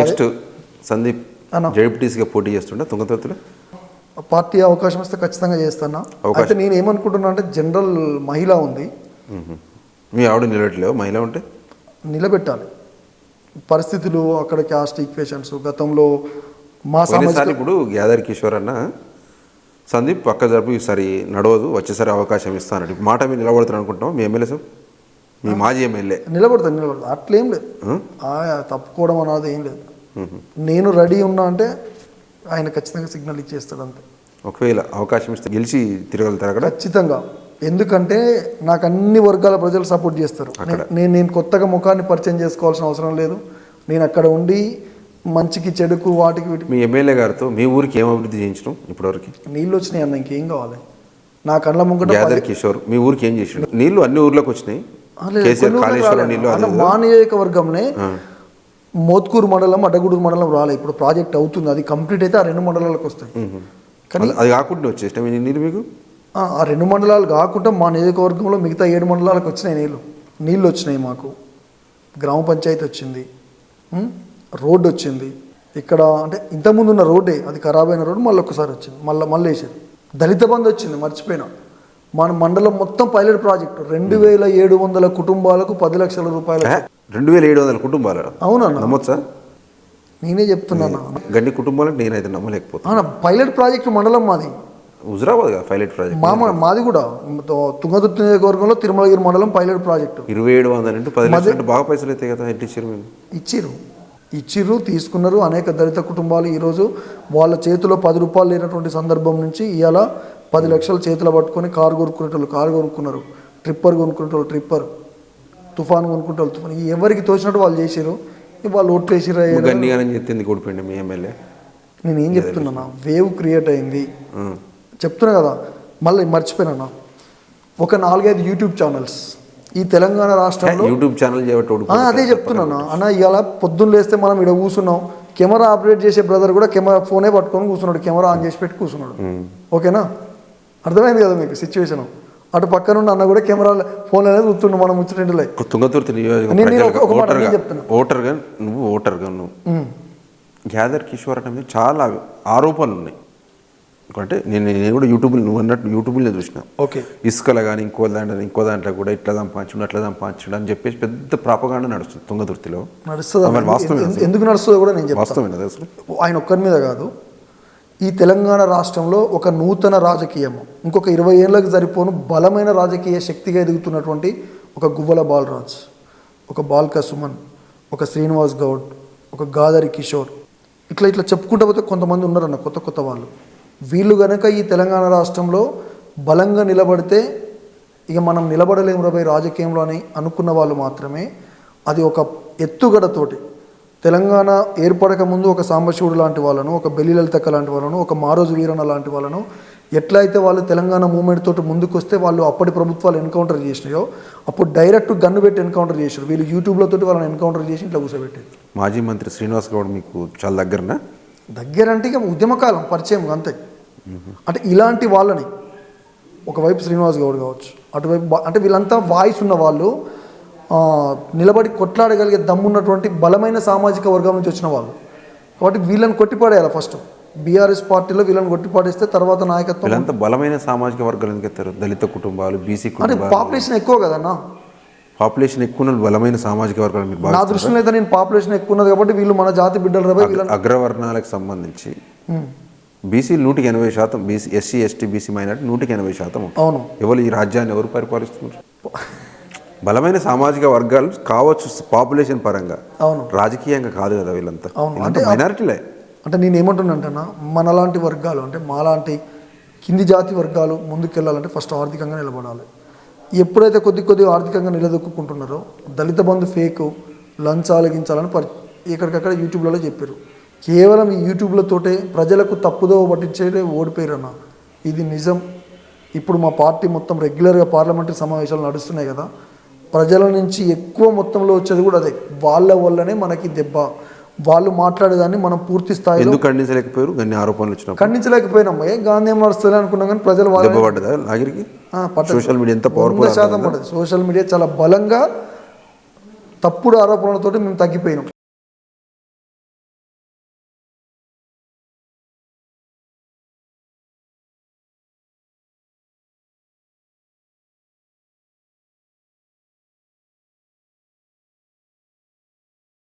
Next Sandeep. జడ్పీటీసీగా పోటీ చేస్తుండే తుంగతుర్తిలో party అవకాశం ఇస్తే ఖచ్చితంగా చేస్తాను. అయితే నేను ఏమనుకుంటున్నా అంటే జనరల్ మహిళ ఉంది. మీ ఆవిడ నిలబెట్టలేవు? మహిళ ఉంటే? నిలబెట్టాలి. పరిస్థితులు అక్కడ క్యాస్ట్ ఈక్వేషన్స్ గతంలో మా సామాజిక పోయినసారి ఇప్పుడు గ్యాదర్ కిషోర్ అన్న సందీప్ పక్క జరుపు ఈసారి నడవదు వచ్చేసారి అవకాశం ఇస్తాను ఇప్పుడు మాట మీరు నిలబడతారు అనుకుంటాం మీ ఎమ్మెల్యే సార్ మీ మాజీ ఎమ్మెల్యే. నిలబడతాను నిలబడతాను. అట్లేం లేదు. తప్పుకోవడం అన్నది ఏం లేదు. నేను రెడీ ఉన్నా అంటే ఆయన ఖచ్చితంగా సిగ్నల్ ఇచ్చేస్తాడు అంతే. ఒకవేళ అవకాశం ఇస్తే గెలిచి తిరగలుగుతారు అక్కడ? ఖచ్చితంగా. ఎందుకంటే నాకు అన్ని వర్గాల ప్రజలు సపోర్ట్ చేస్తారు. నేను నేను కొత్తగా ముఖాన్ని పరిచయం చేసుకోవాల్సిన అవసరం లేదు. నేను అక్కడ ఉండి మంచికి చెడుకు వాటికి వీటికి. మీ ఎమ్మెల్యే గారితో మీ ఊరికి ఏం అభివృద్ధి చేయించడం ఇప్పటివరకు? నీళ్ళు వచ్చినాయి అన్న ఇంకేం కావాలి? నా కళ్ళ ముంగట కిషోర్ మీ ఊరికి ఏం చేసిండు? నీళ్ళు అన్ని ఊర్లోకి వచ్చినాయి. మా నియోజకవర్గంనే మోత్కూరు మండలం అడ్డగూడూరు మండలం రాలే. ఇప్పుడు ప్రాజెక్ట్ అవుతుంది. అది కంప్లీట్ అయితే ఆ రెండు మండలాలకు వస్తాయి. కానీ అది- కాకుండా వచ్చేసినాయి నీళ్ళు మీకు? ఆ రెండు మండలాలు కాకుండా మా నియోజకవర్గంలో మిగతా ఏడు మండలాలకు వచ్చినాయి నీళ్ళు. నీళ్ళు వచ్చినాయి మాకు. గ్రామ పంచాయతీ వచ్చింది? రోడ్డు వచ్చింది. ఇక్కడ అంటే ఇంతకుముందు ఉన్న రోడ్డే. అది ఖరాబ్ అయిన రోడ్డు మళ్ళీ ఒకసారి వచ్చింది. మళ్ళీ మళ్ళీ వేసారు దళిత బంధు వచ్చింది. మర్చిపోయినా. మన మండలం మొత్తం పైలట్ ప్రాజెక్టు రెండు వేల ఏడు వందల కుటుంబాలకు పది లక్షల రూపాయలు? రెండు వేల ఏడు వందల కుటుంబాలు అవునన్న. నమ్మొచ్చా? నేనే చెప్తున్నాను గన్ని కుటుంబాలకు నేనైతే నమ్మలేకపోతాను పైలట్ ప్రాజెక్టు మండలం మాది. హుజరాబాద్ పైలట్ ప్రాజెక్ట్ మా మాది కూడా. తుంగతుర్తి నియోజకవర్గంలో తిరుమలగిరి మండలం పైలట్ ప్రాజెక్టు ఇరవై ఏడు వందలు అంటే పది లక్షలు అంటే బాగా పైసలు అవుతాయి కదా ఎట్టి ఇచ్చారు మీరు? ఇచ్చిర్రు. ఇచ్చిర్రు తీసుకున్నారు అనేక దళిత కుటుంబాలు. ఈరోజు వాళ్ళ చేతిలో పది రూపాయలు లేనటువంటి సందర్భం నుంచి ఇవాళ పది లక్షలు చేతిలో పట్టుకొని కారు కొనుక్కునేటోళ్ళు కారు కొనుక్కున్నారు. ట్రిప్పర్ కొనుక్కునేటోళ్ళు ట్రిప్పర్. తుఫాన్ కొనుక్కుంటోళ్ళు తుఫాన్. ఎవరికి తోచినట్టు వాళ్ళు చేసిర్రు? ఇక వాళ్ళు ఓట్లు గన్నిగానే చెప్పింది కొడిపోయింది మీ ఎమ్మెల్యే. నేను ఏం చెప్తున్నా వేవ్ క్రియేట్ అయింది. చెప్తున్నా కదా? మళ్ళీ మర్చిపోయినా ఒక నాలుగైదు యూట్యూబ్ ఛానల్స్. ఈ తెలంగాణ రాష్ట్రంలో యూట్యూబ్ ఛానల్ అదే చెప్తున్నాను అన్న. ఇవాళ పొద్దున్న లేస్తే మనం ఇక్కడ కూర్చున్నాం. కెమెరా ఆపరేట్ చేసే బ్రదర్ కూడా కెమెరా ఫోనే పట్టుకొని కూర్చున్నాడు. కెమెరా ఆన్ చేసి పెట్టి కూర్చున్నాడు. ఓకేనా? అర్థమైంది కదా మీకు సిచ్యువేషన్ అటు పక్కన ఉన్న అన్న కూడా కెమెరా ఫోన్ అనేది కూర్చుండు మనం ముచ్చటండిలే తుంగతుర్తి ఓటర్గా నువ్వు ఓటర్గా నువ్వు. గ్యాదర్ కిషోర్ అనే మీద చాలా ఆరోపణలు ఉన్నాయి. అంటే నేను నేను కూడా యూట్యూబ్ నువ్వు అన్నట్టు యూట్యూబ్లో చూసిన. ఓకే. ఇసుకలో కానీ ఇంకో దాంట్లో ఇంకో దాంట్లో కూడా ఇట్లా సంపాదించుడు అట్లా సంపాదించుడు అని చెప్పేసి పెద్ద ప్రాపగాండ నడుస్తుంది తుంగతుర్తిలో. నడుస్తుంది? వాస్తవం ఎందు- ఎందుకు నడుస్తుందో కూడా నేను వాస్తవం అసలు? ఆయన ఒక్కరి మీద కాదు. ఈ తెలంగాణ రాష్ట్రంలో ఒక నూతన రాజకీయం ఇంకొక ఇరవై ఏళ్ళకి సరిపోను బలమైన రాజకీయ శక్తిగా ఎదుగుతున్నటువంటి ఒక గువ్వల బాలరాజ్ ఒక బాల్క సుమన్ ఒక శ్రీనివాస్ గౌడ్ ఒక గాదరి కిషోర్. ఇట్లా ఇట్లా చెప్పుకుంటూ పోతే కొంతమంది ఉన్నారన్న కొత్త కొత్త వాళ్ళు. వీళ్ళు గనక ఈ తెలంగాణ రాష్ట్రంలో బలంగా నిలబడితే ఇక మనం నిలబడలేము రాబోయే రాజకీయంలో అని అనుకున్న వాళ్ళు మాత్రమే అది ఒక ఎత్తుగడతోటి తెలంగాణ ఏర్పడక ముందు ఒక సాంబశివుడు లాంటి వాళ్ళను ఒక బెల్లి లలితక్క లాంటి వాళ్ళను ఒక మారోజు వీరన్న లాంటి వాళ్ళను ఎట్లయితే వాళ్ళు తెలంగాణ మూమెంట్ తోటి ముందుకు వస్తే వాళ్ళు అప్పటి ప్రభుత్వాలు ఎన్కౌంటర్ చేసినాయో అప్పుడు డైరెక్ట్ గన్ను పెట్టి ఎన్కౌంటర్ చేశారు వీళ్ళు యూట్యూబ్లో తోటి వాళ్ళని ఎన్కౌంటర్ చేసి ఇట్లా కూర్చోబెట్టారు మాజీ మంత్రి శ్రీనివాస్ గౌడ్ మీకు చాలా దగ్గరనా? దగ్గర అంటే ఇక ఉద్యమకాలం పరిచయం అంతే. అంటే ఇలాంటి వాళ్ళని ఒకవైపు శ్రీనివాస్ గౌడ్ కావచ్చు అటువైపు అంటే వీళ్ళంతా వాయిస్ ఉన్న వాళ్ళు నిలబడి కొట్లాడగలిగే దమ్మున్నటువంటి బలమైన సామాజిక వర్గం నుంచి వచ్చిన వాళ్ళు. కాబట్టి వీళ్ళని కొట్టిపడేయాలి ఫస్ట్. బీఆర్ఎస్ పార్టీలో వీళ్ళని కొట్టిపడేస్తే తర్వాత నాయకత్వం వీళ్ళంతా బలమైన సామాజిక వర్గాలు ఎందుకు ఎత్తారు. దళిత కుటుంబాలు బీసీ అంటే పాపులేషన్ ఎక్కువ కదన్నా పాపులేషన్ ఎక్కువ బలమైన సామాజిక వర్గాలు మీరు నా దృష్టిలో అయితే నేను పాపులేషన్ ఎక్కువ ఉన్నది కాబట్టి వీళ్ళు మన జాతి బిడ్డలు అగ్రవర్ణాలకు సంబంధించి బీసీ నూటికి ఎనభై శాతం BC SC ST BC minority నూటికి ఎనభై శాతం. అవును. ఎవరు ఈ రాజ్యాన్ని ఎవరు పరిపాలిస్తున్నారు? బలమైన సామాజిక వర్గాలు కావచ్చు పాపులేషన్ పరంగా. అవును. రాజకీయంగా కాదు కదా వీళ్ళంతా. అవును. వీళ్ళంతా మైనారిటీలే. అంటే నేను ఏమంటున్నానంటన్నా మనలాంటి వర్గాలు అంటే మాలాంటి కింది జాతి వర్గాలు ముందుకెళ్ళాలంటే ఫస్ట్ ఆర్థికంగా నిలబడాలి. ఎప్పుడైతే కొద్ది కొద్ది ఆర్థికంగా నిలదొక్కుంటున్నారో దళిత బంధు ఫేక్ లంచాలు గించాలని పరి ఎక్కడికక్కడ యూట్యూబ్లలో చెప్పారు. కేవలం ఈ యూట్యూబ్లతోటే ప్రజలకు తప్పుదో పట్టించే ఓడిపోయారు అన్న ఇది నిజం. ఇప్పుడు మా పార్టీ మొత్తం రెగ్యులర్గా పార్లమెంటరీ సమావేశాలు నడుస్తున్నాయి కదా. ప్రజల నుంచి ఎక్కువ మొత్తంలో వచ్చేది కూడా అదే. వాళ్ళ వల్లనే మనకి దెబ్బ. వాళ్ళు మాట్లాడేదాన్ని మనం పూర్తి స్థాయిలో ఎందుకు ఖండించలేకపోయారు? అన్ని ఆరోపణలు వచ్చినప్పుడు. ఖండించలేకపోయినాం. ఏ గాంధీ ఏం నడుస్తుంది అనుకున్నాం కానీ ప్రజలు. సోషల్ మీడియా ఎంత పవర్ఫుల్ శాతం పడదు సోషల్ మీడియా చాలా బలంగా తప్పుడు ఆరోపణలతోటి మేము తగ్గిపోయినాం.